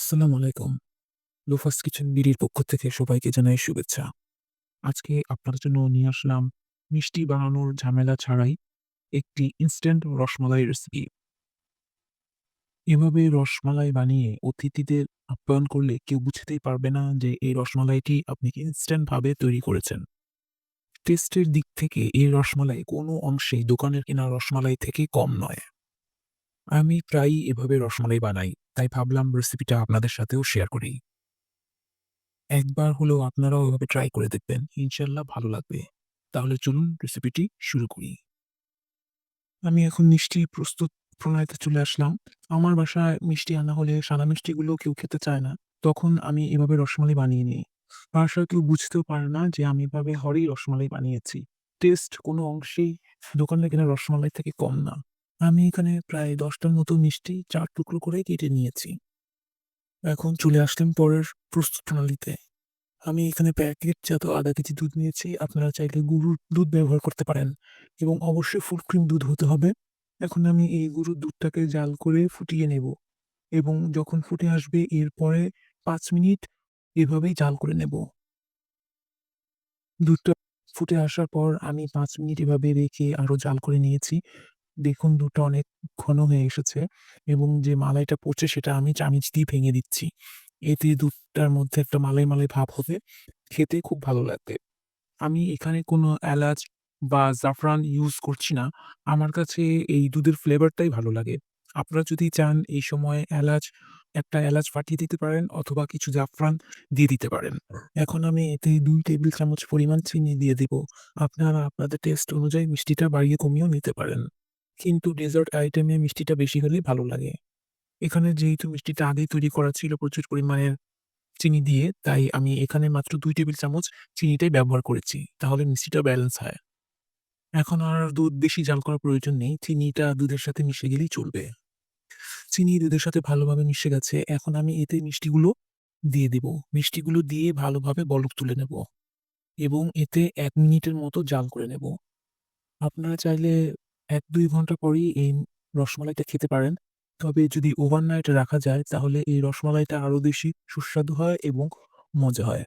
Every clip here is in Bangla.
আসসালামু আলাইকুম। লোফাস কিচেন বিডির পক্ষ থেকে সবাইকে জানাই শুভেচ্ছা। আজকে আপনার জন্য নিয়ে আসলাম মিষ্টি বানানোর ঝামেলা ছাড়াই একটি ইনস্ট্যান্ট রসমালাই রেসিপি। এভাবে রসমালাই বানিয়ে অতিথিদের আপ্যায়ন করলে কেউ বুঝতেই পারবে না যে এই রসমালাইটি আপনি ইনস্ট্যান্ট ভাবে তৈরি করেছেন। টেস্টের দিক থেকে এই রসমালাই কোনো অংশেই দোকানের কেনা রসমালাই থেকে কম নয়। আমি প্রায়ই এভাবে রসমালাই বানাই। তাই ভাবলাম রেসিপিটা আপনাদের সাথেও শেয়ার করি। একবার হলেও আপনারাও এভাবে ট্রাই করে দেখবেন। ইনশাআল্লাহ ভালো লাগবে। তাহলে চলুন রেসিপিটি শুরু করি। আমি এখন মিষ্টি প্রস্তুত প্রণয়তে চলে আসলাম। আমার বাসায় মিষ্টি আনা হলে সাদা মিষ্টিগুলো কেউ খেতে চায় না। তখন আমি এভাবে রসমালাই বানিয়ে নিই। বাসায় কেউ বুঝতেও পারে না যে আমি এভাবে ঘরেই রসমালাই বানিয়েছি। টেস্ট কোনো অংশেই দোকানে কেনা রসমালাই থেকে কম না। আমি এখানে প্রায় ১০ টার মতো মিষ্টি চার টুকরো করে কেটে নিয়েছি। এখন চলে আসলাম পরের প্রস্তুত প্রণালীতে। আমি এখানে প্যাকেট প্যাকেটজাত ০.৫ কেজি দুধ নিয়েছি। আপনারা চাইলে গরুর দুধ ব্যবহার করতে পারেন এবং অবশ্যই ফুল ক্রিম দুধ হতে হবে। এখন আমি এই গরুর দুধটাকে জাল করে ফুটিয়ে নেব এবং যখন ফুটে আসবে এরপরে পাঁচ মিনিট এভাবেই জাল করে নেব। দুধটা ফুটে আসার পর আমি পাঁচ মিনিট এভাবে রেখে আরও জাল করে নিয়েছি। দেখুন দুধটা অনেক ঘন হয়ে এসেছে এবং যে মালাইটা পড়ছে সেটা আমি চামিচ দিয়ে ভেঙে দিচ্ছি। এতে দুধটার মধ্যে একটা মালাই, মালাই ভাব হবে। খেতে খুব ভালো লাগবে। আমি এখানে কোনো এলাচ বা জাফরান ইউজ করছি না। আমার কাছে এই দুধের ফ্লেভারটাই ভালো লাগে। আপনারা যদি চান এই সময় এলাচ একটা এলাচ ফাটিয়ে দিতে পারেন অথবা কিছু জাফরান দিয়ে দিতে পারেন। এখন আমি এতে দুই টেবিল চামচ পরিমাণ চিনি দিয়ে দিব। আপনারা আপনাদের টেস্ট অনুযায়ী মিষ্টিটা বাড়িয়ে কমিয়েও নিতে পারেন। কিন্তু ডেজার্ট আইটেমে মিষ্টিটা বেশি হলেই ভালো লাগে। এখানে যেহেতু মিষ্টিটা আগেই তৈরি করা ছিল প্রচুর পরিমাণের চিনি দিয়ে, তাই আমি এখানে মাত্র দুই টেবিল চামচ চিনিটাই ব্যবহার করেছি। তাহলে মিষ্টিটা ব্যালেন্স হয়। এখন আর দুধ বেশি জাল করার প্রয়োজন নেই। চিনিটা দুধের সাথে মিশে গেলেই চলবে। চিনি দুধের সাথে ভালোভাবে মিশে গেছে। এখন আমি এতে মিষ্টিগুলো দিয়ে দিব। মিষ্টিগুলো দিয়ে ভালোভাবে বলক তুলে নেব এবং এতে এক মিনিটের মতো জাল করে নেব। আপনারা চাইলে ১-২ ঘণ্টা পরেই এই রসমালাইটা খেতে পারেন। তবে যদি ওভারনাইট রাখা যায় তাহলে এই রসমালাইটা আরও বেশি সুস্বাদু হয় এবং মজা হয়।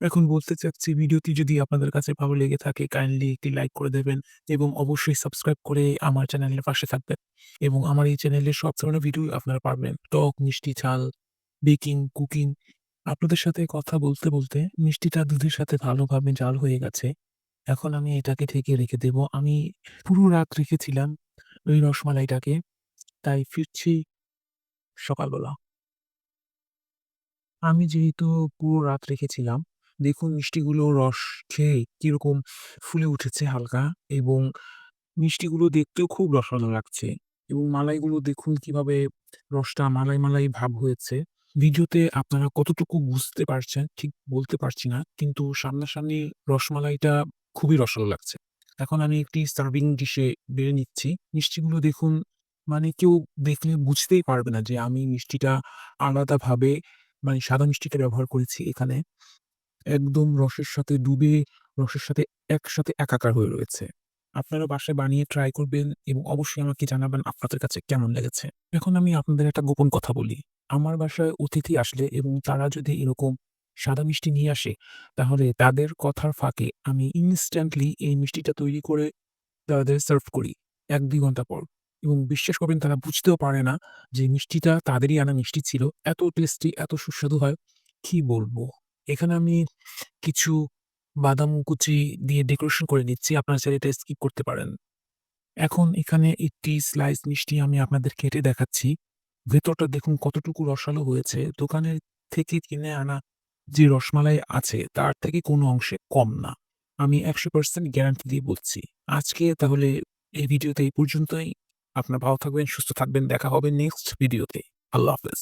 এখন বলতে চাচ্ছি ভিডিওটি যদি আপনাদের কাছে ভালো লেগে থাকে কাইন্ডলি একটি লাইক করে দেবেন এবং অবশ্যই সাবস্ক্রাইব করে আমার চ্যানেলের পাশে থাকবেন এবং আমার এই চ্যানেলে সব ধরনের ভিডিও আপনারা পাবেন। টক, মিষ্টি, ঝাল, বেকিং, কুকিং। আপনাদের সাথে কথা বলতে, বলতে মিষ্টিটা দুধের সাথে ভালোভাবে জাল হয়ে গেছে। এখন আমি এটাকে ঢেকে রেখে দেব। আমি পুরো রাত রেখেছিলাম ওই রসমালাইটাকে। তাই ফিরছি সকালবেলা। আমি যেহেতু পুরো রাত রেখেছিলাম, দেখুন মিষ্টিগুলো রস খেয়ে কীরকম ফুলে উঠেছে হালকা এবং মিষ্টিগুলো দেখতেও খুব রসালো লাগছে এবং মালাইগুলো দেখুন কীভাবে রসটা মালাই, মালাই ভাব হয়েছে। ভিডিওতে আপনারা কতটুকু বুঝতে পারছেন ঠিক বলতে পারছি না। কিন্তু সামনাসামনি রসমালাইটা খুবই রসালো লাগছে। এখন আমি একটি সার্ভিং ডিশে বেড়ে নিচ্ছি। মিষ্টিগুলো দেখুন মানে কেউ দেখলে বুঝতেই পারবে না যে আমি মিষ্টিটা আলাদাভাবে মানে সাদা মিষ্টিটা ব্যবহার করেছি এখানে। একদম রসের সাথে ডুবে, রসের সাথে একসাথে একাকার হয়ে রয়েছে। আপনারা বাসায় বানিয়ে ট্রাই করবেন এবং অবশ্যই আমাকে জানাবেন আপনাদের কাছে কেমন লেগেছে। এখন আমি আপনাদের একটা গোপন কথা বলি। আমার বাসায় অতিথি আসলে এবং তারা যদি এরকম সাদা মিষ্টি নিয়ে আসে, তাহলে তাদের কথার ফাঁকে আমি ইনস্ট্যান্টলি এই মিষ্টিটা তৈরি করে তাদের সার্ভ করি ১-২ ঘণ্টা পর। এবং বিশ্বাস করবেন তারা বুঝতেও পারে না যে মিষ্টিটা তাদেরই আনা মিষ্টি ছিল। এত টেস্টি, এত সুস্বাদু হয়, কি বলব? এখানে আমি কিছু বাদাম কুচি দিয়ে ডেকোরেশন করে নিচ্ছি। আপনারা চাইলে এটা স্কিপ করতে পারেন। এখন এখানে একটি স্লাইস মিষ্টি আমি আপনাদের কেটে দেখাচ্ছি। ভেতরটা দেখুন কতটুকু রসালো হয়েছে। দোকানের থেকে কিনে আনা যে রসমালাই আছে তার থেকে কোনো অংশে কম না। আমি ১০০% গ্যারান্টি দিয়ে বলছি। আজকে তাহলে এই ভিডিওতে এই পর্যন্তই। আপনার ভালো থাকবেন, সুস্থ থাকবেন। দেখা হবে নেক্সট ভিডিওতে। আল্লাহ হাফেজ।